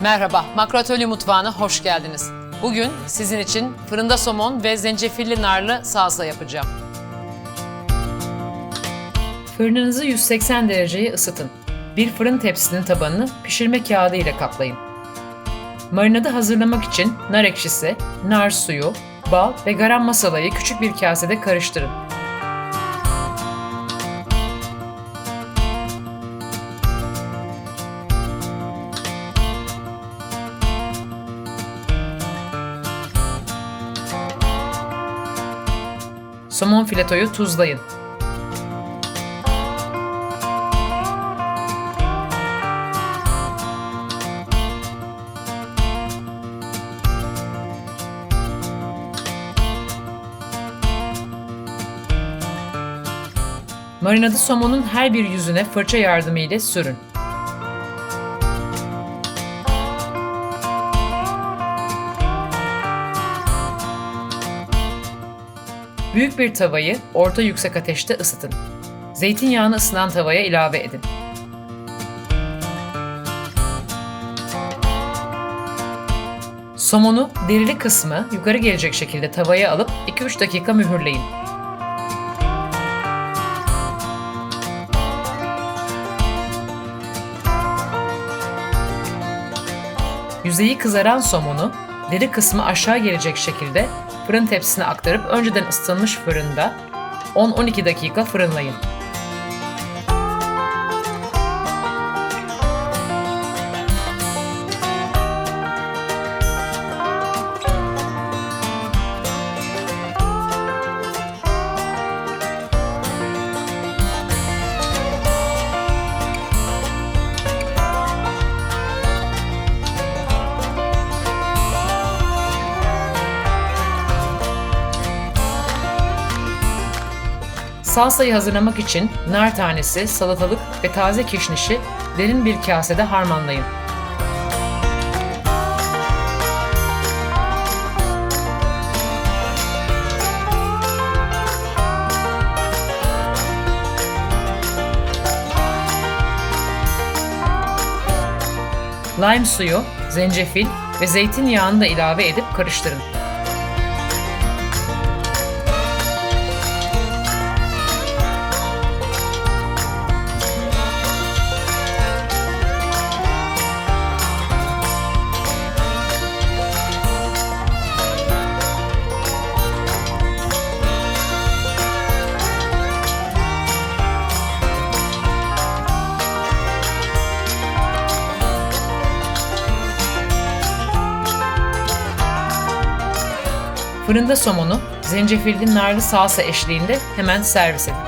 Merhaba, Makro Atölye Mutfağı'na hoş geldiniz. Bugün sizin için fırında somon ve zencefilli narlı salsa yapacağım. Fırınınızı 180 dereceye ısıtın. Bir fırın tepsinin tabanını pişirme kağıdı ile kaplayın. Marinadı hazırlamak için nar ekşisi, nar suyu, bal ve garam masalayı küçük bir kasede karıştırın. Somon filetoyu tuzlayın. Marinadı somonun her bir yüzüne fırça yardımı ile sürün. Büyük bir tavayı orta yüksek ateşte ısıtın. Zeytinyağını ısınan tavaya ilave edin. Somonu derili kısmı yukarı gelecek şekilde tavaya alıp 2-3 dakika mühürleyin. Yüzeyi kızaran somonu deri kısmı aşağı gelecek şekilde fırın tepsisine aktarıp önceden ısıtılmış fırında 10-12 dakika fırınlayın. Salsayı hazırlamak için nar tanesi, salatalık ve taze kişnişi derin bir kasede harmanlayın. Lime suyu, zencefil ve zeytinyağını da ilave edip karıştırın. Fırında somonu zencefilli narlı salsa eşliğinde hemen servis edin.